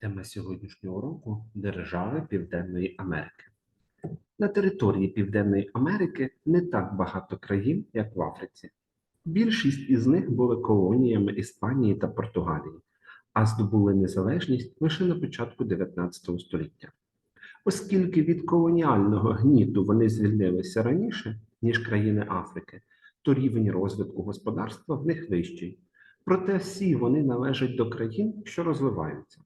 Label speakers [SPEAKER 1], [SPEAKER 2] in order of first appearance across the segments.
[SPEAKER 1] Тема сьогоднішнього уроку держави Південної Америки. На території Південної Америки не так багато країн, як в Африці. Більшість із них були колоніями Іспанії та Португалії, а здобули незалежність лише на початку 19 століття. Оскільки від колоніального гніту вони звільнилися раніше, ніж країни Африки, то рівень розвитку господарства в них вищий. Проте всі вони належать до країн, що розвиваються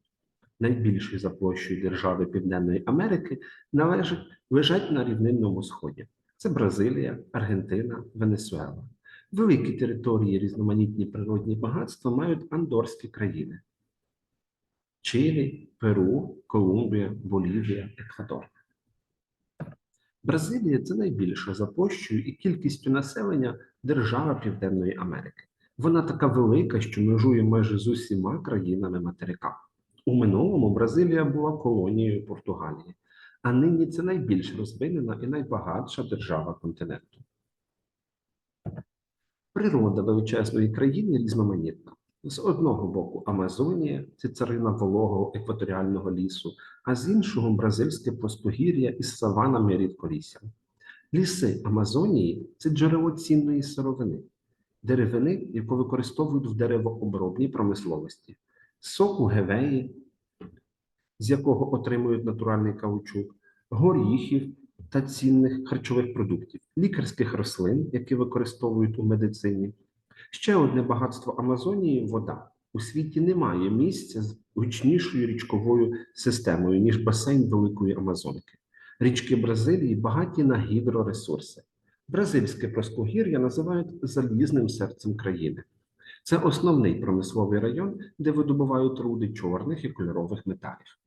[SPEAKER 1] найбільші за площею держави Південної Америки, належать лежать на рівнинному сході. Це Бразилія, Аргентина, Венесуела. Великі території, різноманітні природні багатства мають андорські країни: Чилі, Перу, Колумбія, Болівія, Еквадор. Бразилія це найбільша за площею і кількістю населення держава Південної Америки. Вона така велика, що межує майже з усіма країнами материка. У минулому Бразилія була колонією Португалії, а нині це найбільш розвинена і найбагатша держава континенту. Природа величезної країни різноманітна. З одного боку Амазонія це царина вологого екваторіального лісу, а з іншого бразильське плоскогір'я із саванами рідколісся. Ліси Амазонії це джерело цінної сировини, деревини, яку використовують в деревообробній промисловості соку гевеї, з якого отримують натуральний каучук, горіхів та цінних харчових продуктів, лікарських рослин, які використовують у медицині. Ще одне багатство Амазонії вода. У світі немає місця з гучнішою річковою системою, ніж басейн Великої Амазонки. Річки Бразилії багаті на гідроресурси. Бразильське плоскогір'я називають залізним серцем країни. Це основний промисловий район, де видобувають руди чорних і кольорових металів.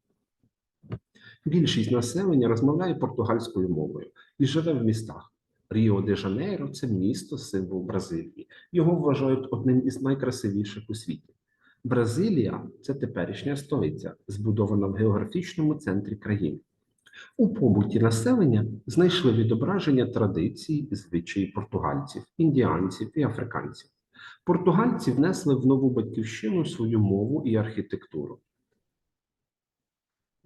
[SPEAKER 1] Більшість населення розмовляє португальською мовою і живе в містах. Ріо де Жанейро це місто символ Бразилії. Його вважають одним із найкрасивіших у світі. Бразилія це теперішня столиця, збудована в географічному центрі країни. У побуті населення знайшли відображення традицій і звичаї португальців, індіанців і африканців. Португальці внесли в нову батьківщину свою мову і архітектуру.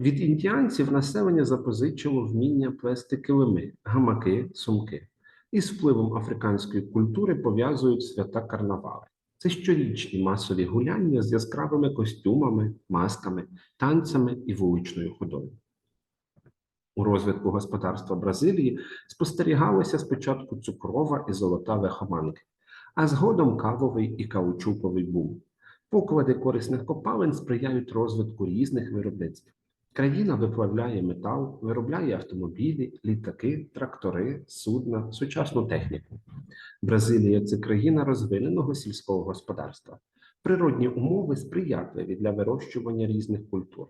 [SPEAKER 1] Від індіанців населення запозичило вміння плести килими, гамаки, сумки. Із впливом африканської культури пов'язують свята карнавали. Це щорічні масові гуляння з яскравими костюмами, масками, танцями і вуличною ходою. У розвитку господарства Бразилії спостерігалося спочатку цукрова і золота лихоманки а згодом кавовий і каучуковий бум. Поклади корисних копалин сприяють розвитку різних виробництв. Країна виплавляє метал, виробляє автомобілі, літаки, трактори, судна, сучасну техніку. Бразилія це країна розвиненого сільського господарства. Природні умови сприятливі для вирощування різних культур.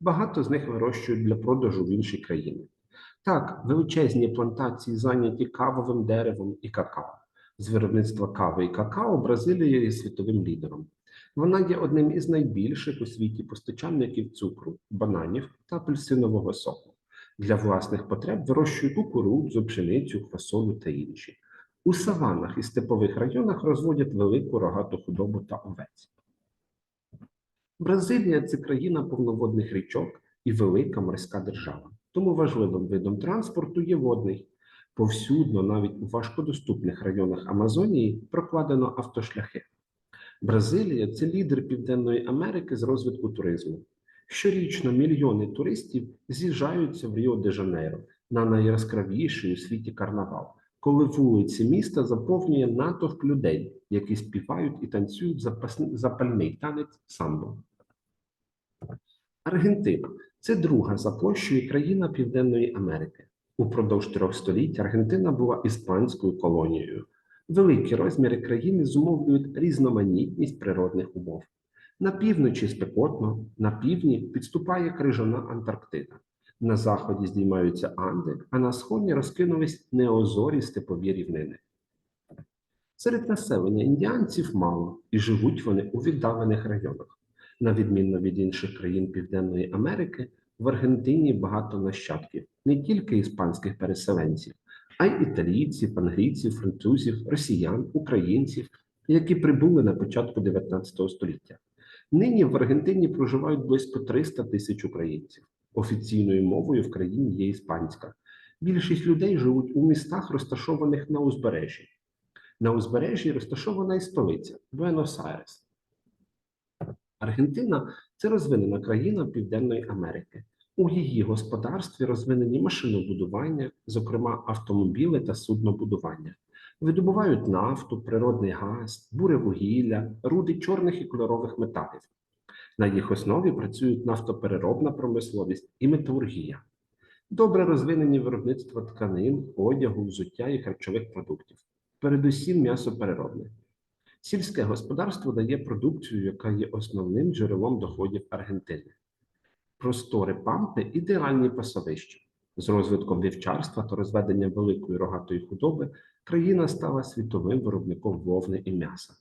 [SPEAKER 1] Багато з них вирощують для продажу в інші країни. Так, величезні плантації зайняті кавовим деревом і какао з виробництва кави і какао Бразилія є світовим лідером. Вона є одним із найбільших у світі постачальників цукру, бананів та апельсинового соку. Для власних потреб вирощують кукурудзу, пшеницю, фасолю та інші. У саванах і степових районах розводять велику рогату худобу та овець. Бразилія це країна повноводних річок і велика морська держава. Тому важливим видом транспорту є водний. Повсюдно, навіть у важкодоступних районах Амазонії, прокладено автошляхи. Бразилія це лідер Південної Америки з розвитку туризму. Щорічно мільйони туристів з'їжджаються в Ріо де Жанейро на найяскравіший у світі карнавал, коли вулиці міста заповнює натовп людей, які співають і танцюють запальний танець самбо. Аргентина це друга за площею країна Південної Америки. Упродовж трьох століть Аргентина була іспанською колонією. Великі розміри країни зумовлюють різноманітність природних умов. На півночі спекотно, на півдні підступає крижана Антарктида. На заході здіймаються Анди, а на сході розкинулись неозорі степові рівнини. Серед населення індіанців мало і живуть вони у віддалених районах. На відміну від інших країн Південної Америки, в Аргентині багато нащадків не тільки іспанських переселенців, а й італійців, англійців, французів, росіян, українців, які прибули на початку 19 століття. Нині в Аргентині проживають близько 300 тисяч українців. Офіційною мовою в країні є іспанська. Більшість людей живуть у містах, розташованих на узбережжі. На узбережжі розташована і столиця Буенос-Айрес. Аргентина це розвинена країна Південної Америки. У її господарстві розвинені машинобудування, зокрема автомобіли та суднобудування. Видобувають нафту, природний газ, буревугілля, руди чорних і кольорових металів. На їх основі працюють нафтопереробна промисловість і металургія. Добре розвинені виробництва тканин, одягу, взуття і харчових продуктів, передусім м'ясопереробне. Сільське господарство дає продукцію, яка є основним джерелом доходів Аргентини. Простори пампи ідеальні пасовища. З розвитком вівчарства та розведенням великої рогатої худоби країна стала світовим виробником вовни і м'яса.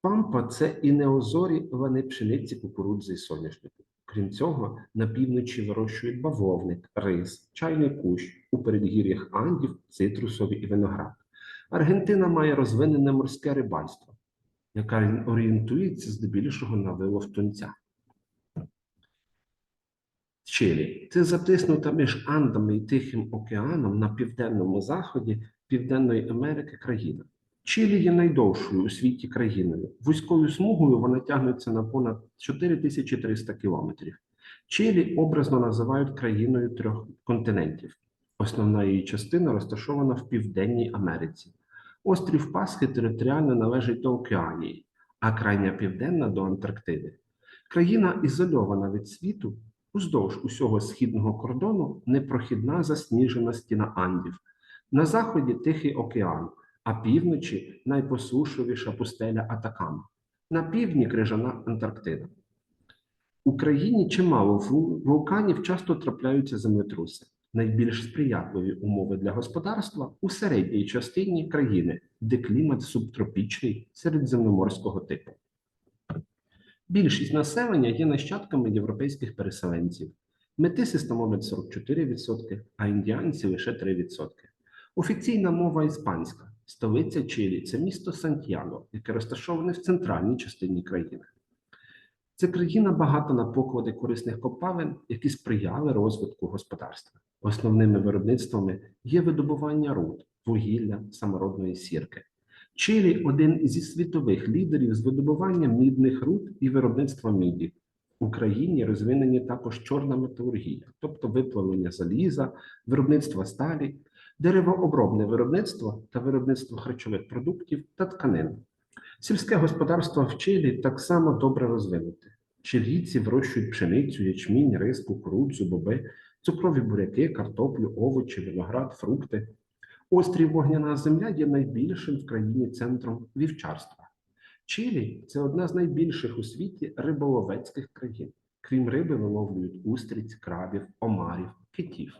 [SPEAKER 1] Пампа це і неозорі лани пшениці, кукурудзи і соняшнику. Крім цього, на півночі вирощують бавовник, рис, чайний кущ, у передгір'ях Андів, цитрусові і виноград. Аргентина має розвинене морське рибальство, яке орієнтується здебільшого на вилов тунця. Чилі це затиснута між Андами і Тихим океаном на південному заході Південної Америки країна. Чилі є найдовшою у світі країною. Вузькою смугою вона тягнеться на понад 4300 кілометрів. Чилі образно називають країною трьох континентів. Основна її частина розташована в Південній Америці. Острів Пасхи територіально належить до Океанії, а крайня південна до Антарктиди. Країна ізольована від світу уздовж усього східного кордону непрохідна засніжена стіна Андів. На заході Тихий океан, а півночі найпосушливіша пустеля Атакама. На півдні крижана Антарктида. У країні чимало вулканів часто трапляються землетруси. Найбільш сприятливі умови для господарства у середній частині країни, де клімат субтропічний середземноморського типу. Більшість населення є нащадками європейських переселенців. Метиси становлять 44%, а індіанці лише 3%. Офіційна мова іспанська. Столиця Чилі це місто Сантьяго, яке розташоване в центральній частині країни. Це країна багата на поклади корисних копалин, які сприяли розвитку господарства. Основними виробництвами є видобування руд, вугілля, самородної сірки. Чилі один зі світових лідерів з видобування мідних руд і виробництва міді. В Україні розвинені також чорна металургія, тобто виплавлення заліза, виробництво сталі, деревообробне виробництво та виробництво харчових продуктів та тканин. Сільське господарство в Чилі так само добре розвинуте. Чилійці вирощують пшеницю, ячмінь, рис, кукурудзу, боби, цукрові буряки, картоплю, овочі, виноград, фрукти. Острів Вогняна Земля є найбільшим в країні центром вівчарства. Чилі це одна з найбільших у світі риболовецьких країн. Крім риби, виловлюють устриць, крабів, омарів, китів.